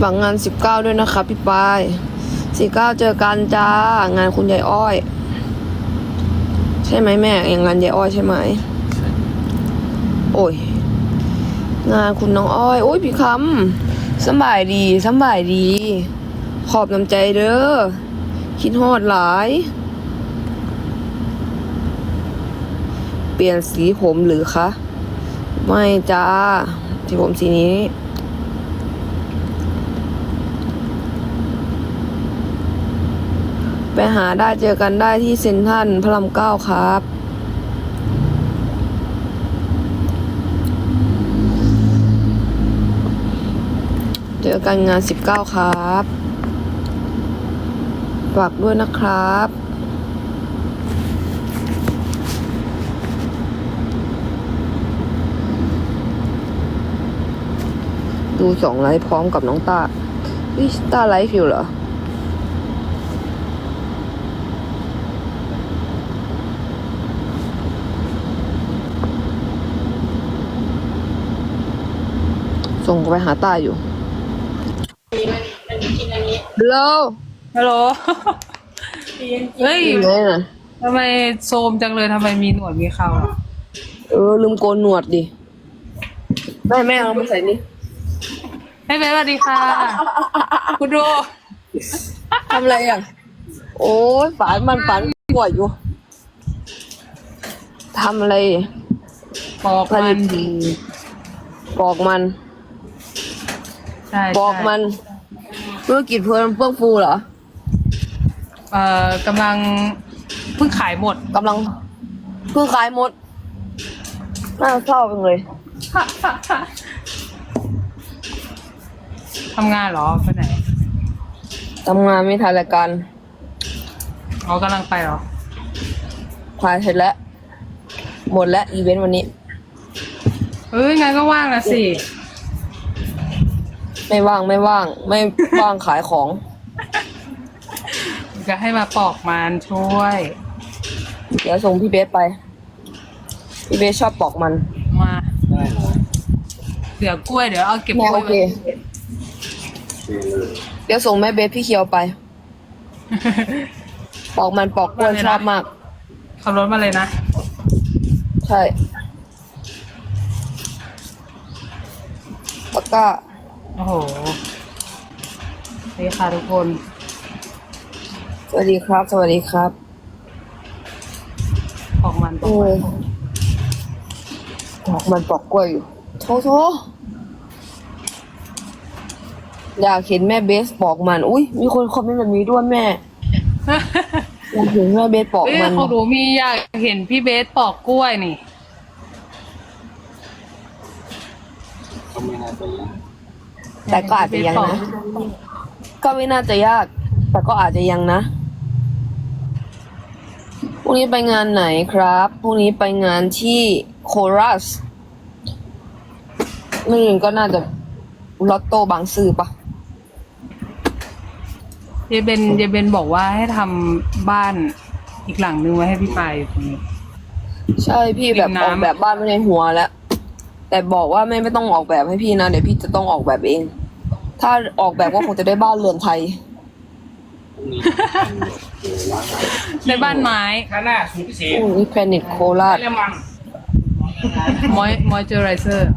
ฝากงงานสิบเก้าด้วยนะคะพี่ปายสิบเก้าเจอกันจ้างานคุณยายอ้อย ใช่ไหมแม่ อย่างงานยายอ้อยใช่ไหมโอ้ย งานคุณน้องอ้อย โอ้ยพี่คำสบายดีสบายดี ขอบน้ำใจเด้อคิดฮอดหลาย เปลี่ยนสีผมหรือคะ ไม่จ้าสีผมสีนี้ ไปหาได้เจอกันได้ที่เซ็นทรัลพระรามเก้าครับ เจอกันงานสิบเก้าครับฝากด้วยนะครับดูสองไลฟ์พร้อมกับน้องตา วิตาไลฟ์อยู่เหรอ ส่งไปหาตาอยู่ฮัลโหลฮัลโหลเฮ้ยอยู่ไหนน่ะทำไมโซมจังเลยทำไมมีหนวดมีเขาอะเออลืมโกนหนวดดิแม่แม่เอามาใส่นี่ให้เบสสวัสดีค่ะ คุณดูทำอะไรอะ โอ้ยฝันมันฝันปวดอยู่ทำอะไรปอกผมัลินตปอกมัน ใช่ปอกมันธุรกิจเพื่อนเพื่องฟูเหรอเอ่อกำลังเพิ่งขายหมดกำลังเพิ่งขายหมดน่าเศร้าจังเลยทำงานเหรอไปไหนทำงานไม่ทันรายการอ๋อกำลังไปเหรอถ่ายเสร็จแล้ว หมดแล้วอีเวนต์วันนี้ เอ้ยงานก็ว่างนะสิ ไม่ว่างไม่ว่าง ไม่ว่างขายของ จะให้มาปอกมันช่วย เดี๋ยวส่งพี่เบสไป พี่เบสชอบปอกมัน มาเดี๋ยวกล้วยเดี๋ยวเอาเก็บแม่กล้โอวยเค ไว้เดี๋ยวส่งแม่เบสพี่เคียวไป ปอกมันปอกกล้วยชอบมาก ขับรถมาเลยนะ ใช่ปากก้า โอ้โหนี่ค่ะทุกคน สวัสดีครับ สวัสดีครับปอกมันปอกโอ้มันยปอกมันปอกกล้วยอยู่โถโถอยากเห็นแม่เบสปอกมัน อุ้ยมีคนคอมเมนต์แบบนี้ด้วยแม่อยากเห็นแม่เบสปอกเอ้ยมัน ของหนูมีอยากเห็นพี่เบสปอกกล้วยนี่ แต่ก็อาจจะยังนะ ก็ไม่น่าจะยาก แต่ก็อาจจะยังนะพรุ่งนี้ไปงานไหนครับพรุ่งนี้ไปงานที่โคราชไม่รู้ก็น่าจะลอตโต้บางซื่อปะเยเบนเยเบนบอกว่าให้ทำบ้านอีกหลังนึงไว้ให้พี่ปายอยู่ตรงนี้ ใช่พี่แบบริมน้ำออกแบบบ้านไม่ในหัวแล้ว แต่บอกว่าไม่ไม่ต้องออกแบบให้พี่นะ เดี๋ยวพี่จะต้องออกแบบเอง ถ้าออกแบบก็คงจะได้บ้านเรือนไทย ในบ้านไม้ข้างหน้าสูตรพิเศษพรุ่งนี้แพนิคโคราช เรียมัน มอยมอยเจอไรเซอร์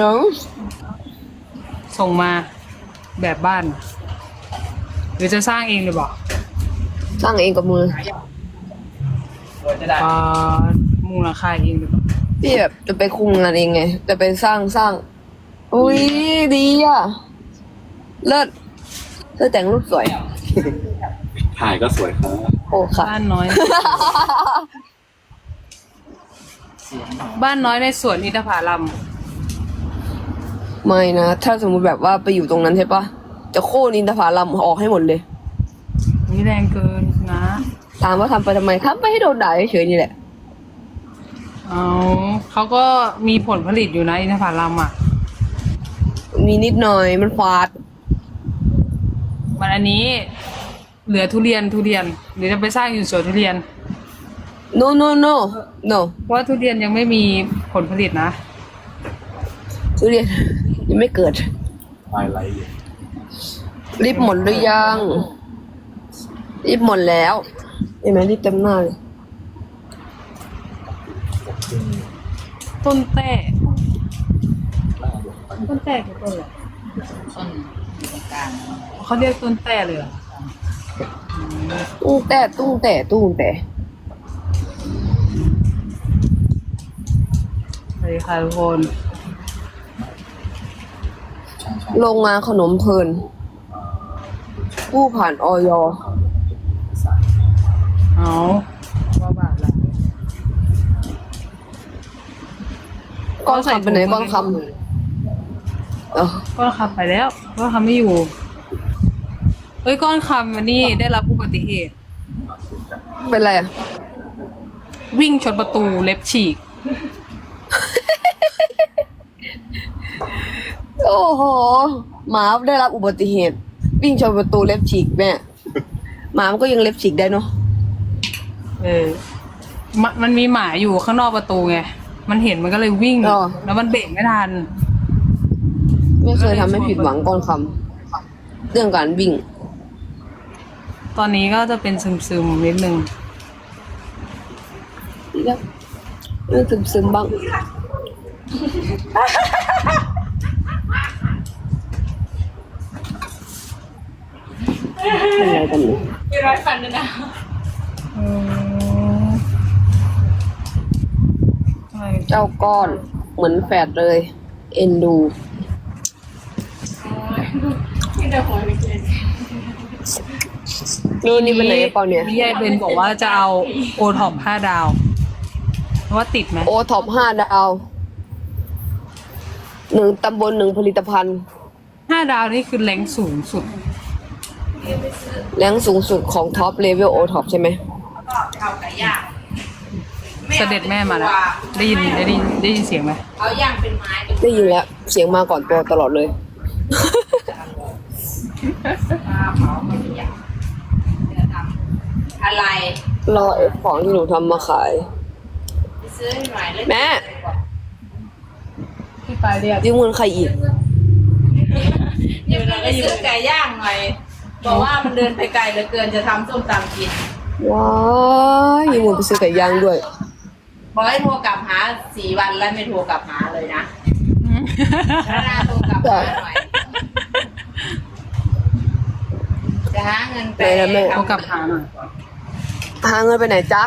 no ส่งมาแบบบ้าน หรือจะสร้างเองเลยบอกสร้างเองกับมือโดยจะได้ อ่ามูลค่าเองหรือเปล่า พี่แบบจะไปคุมงานเองไง จะไปสร้างสร้าง อุ้ยดีอะ เลิศเธอแต่งรูปสวย ถ่ายก็สวยครับโอ้ค่ะ บ้านน้อย บ้านน้อยในสวนอินทผลัมไม่นะ ถ้าสมมุติแบบว่าไปอยู่ตรงนั้นใช่ปะจะโค่นอินทผลัมออกให้หมดเลย นี่แรงเกินนะ ถามว่าทำไปทำไมทำไปให้โดนด่าเฉยๆนี่แหละ เอาเขาก็มีผลผลิตอยู่นะอินทผลัมอะ มีนิดหน่อยมันฟาด มันอันนี้ เหลือทุเรียนทุเรียนหรือจะไปสร้างอยู่สวนทุเรียน no no no no เพราะว่าทุเรียนยังไม่มีผลผลิตนะ ทุเรียน ยังไม่เกิดไฟไลท์อยู่รีบหมดหรือยัง รีบหมดแล้วเห็นไหมรีบเต็มหน้าเลย ต้นแต้ต้นแต้คือต้นอะไรต้นอยู่ตรงกลางเขาเรียกต้นแต้เลยเหรอตุ้งแต่ตุ้งแต่ตุ้งแต่สวัสดีค่ะทุกคนช่างช่างโรงงานขนมเพลินผู้ผ่านออยสายเอาว่าบาทละ ก้อนคำไปไหนก้อนคำเออก้อนคำไปแล้วก้อนคำไม่อยู่เอ้ยก้อนคำวันนี้ได้รับอุบัติเหตุ เป็นไรอะวิ่งชนประตูเล็บฉีก โอ้โหหมาได้รับอุบัติเหตุ วิ่งชนประตูเล็บฉีกแม่หมามันก็ยังเล็บฉีกได้เนาะเออมนมันมีหมาอยู่ข้างนอกประตูไง มันเห็นมันก็เลยวิ่งแล้วมันเบรกไม่ทัน ไม่เคยทำให้ผิดหวังก้อนคำเรื่องการวิ่ง ตอนนี้ก็จะเป็นซึมๆนิดนึงดีแล้วเรื่องซึมซึมๆบ้าง เป็นอะไรกันเนี่ยมีร้อยฟันด้วยนะ เจ้าก้อนเหมือนแฝดเลย เอ็นดูนี่นี่เป็นไหนเปล่าเนี่ยพี่ยายเบนบอกว่าจะเอาโอท็อปห้าดาวว่าติดไหมโอท็อปห้าดาว หนึ่งตำบลหนึ่งผลิตภัณฑ์ ห้าดาวนี่คือแรงสูงสุด แรงสูงสุดของท็อปเลเวลโอท็อปใช่ไหมเอาไก่ย่าง เสด็จแม่มาแล้วได้ยินได้ยินได้ยินเสียงไหมเอาย่างเป็นไม้เป็นได้ยินแล้ว เสียงมาก่อนตัวตลอดเลยปลาเผาไม่มีอย่างเดี๋ยวทำอะไร รอไอ้ของที่หนูทำมาขายไปซื้อให้หน่อยเลยแม่พี่ปลายเรียกยืมเงินใครอีกเดี๋ยวเราไปซื้อไก่ย่างหน่อยบอกว่ามันเดินไปไกลเหลือเกินจะทำส้มตำกิน ว้ายยืมเงินไปซื้อไก่ย่างด้วย บอกให้โทรกลับหาสี่วันแล้วไม่โทรกลับหาเลยนะแล้วนาโทรกลับหาหน่อยจะหาเงินไปไหนล่ะแม่เขากลับหาหน่อยหาเงินไปไหนจ๊ะ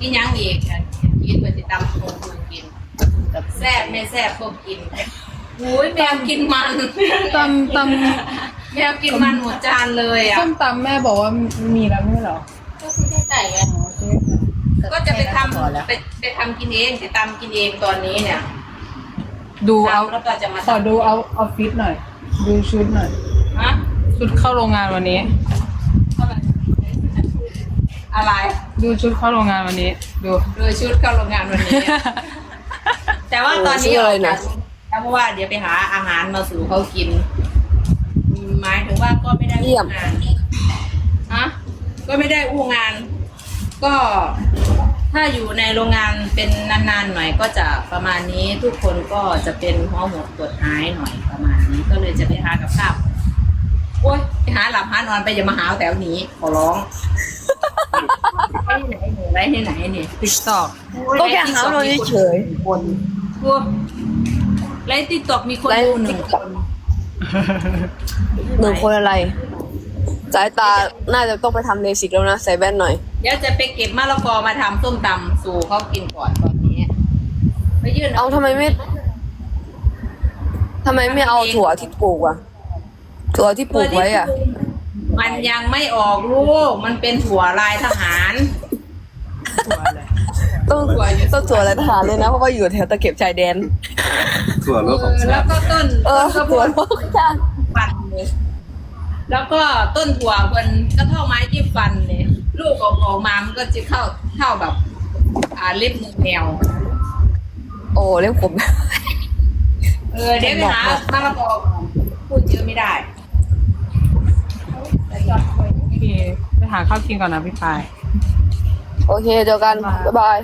กินยังอีกกินไปติดตามคนคุกินแซ่บไม่แซ่บก็กินหูยแมวกินมัน ตำตแมวกินมันหมดจานเลยำอะส้มตำแม่บอกว่ามีแล้วไม่ใช่เหรอ ก็ซื้อแค่ไก่ไงก็จะไปทำไปไปทำกินเองจะตำกินเองตอนนี้เนี่ย ดูเอาทำแล้วก็จะมาขอดูเอาออฟฟิศหน่อย ดูชุดหน่อย ฮะชุดเข้าโรงงานวันนี้ อะไร ดูชุดเข้าโรงงานวันนี้ ดูโดยชุดเข้าโรงงานวันนี้ แต่ว่าตอนนี้ชื่ออะไรนะเพราะว่าเดี๋ยวไปหาอาหารมาสู่เขากิน หมายถึงว่าก็ไม่ได้เยี่ยมงานฮะ ก็ไม่ได้อู้งาน ก็ถ้าอยู่ในโรงงานเป็นนานๆหน่อยก็จะประมาณนี้ทุกคนก็จะเป็นหัวหมดปวดหายหน่อยประมาณนี้ ก็เลยจะไปหากับข้าวโอ๊ยไปหาหลับหานอนไปอย่ามาหาแถวนี้ขอร้องไว้ที่ไหนหนูไว้ที่ไหนนี่ติ๊กตอกก็แค่หาเราเฉยคนกลัวไลฟ์ติ๊กตอกมีคนไลฟ์ดูหนึ่ง TikTok คนหนึ่งคนอะไร สายตาน่าจะต้องไปทำเลสิกแล้วนะ ใส่แว่นหน่อย เดี๋ยวจะไปเก็บมะละกอมาทำส้มตำสู่เขากินก่อนตอนนี้ไปยื่นเอาทำไมไม่ทำไมไม่เอาถั่วที่ปลูกอะถั่วที่ปลูกไว้อะมันยังไม่ออกลูก มันเป็นถั่วลายทหารต้องต้องถั่วอะไรทหารเลยนะ เพราะว่าอยู่แถวตะเข็บชายแดนส่วนรถของแล้ชาวติก็ต้นเออต้นถั่วข้าวโลกจ้าฟันเลย แล้วก็ต้นถั่วมันก็เท่าไม้ที่ฟันเลยลูกออกออกมามันก็จะเข้าเท่าแบบ อ่าเล็บมือแมว โอ้เรียกผม เออเดี๋ยวไปหามะละกอก่อนพูดเยอะไม่ได้โอเค ไปหาข้าวกินก่อนนะพี่ปาย โอเคเจอกัน บ๊ายบาย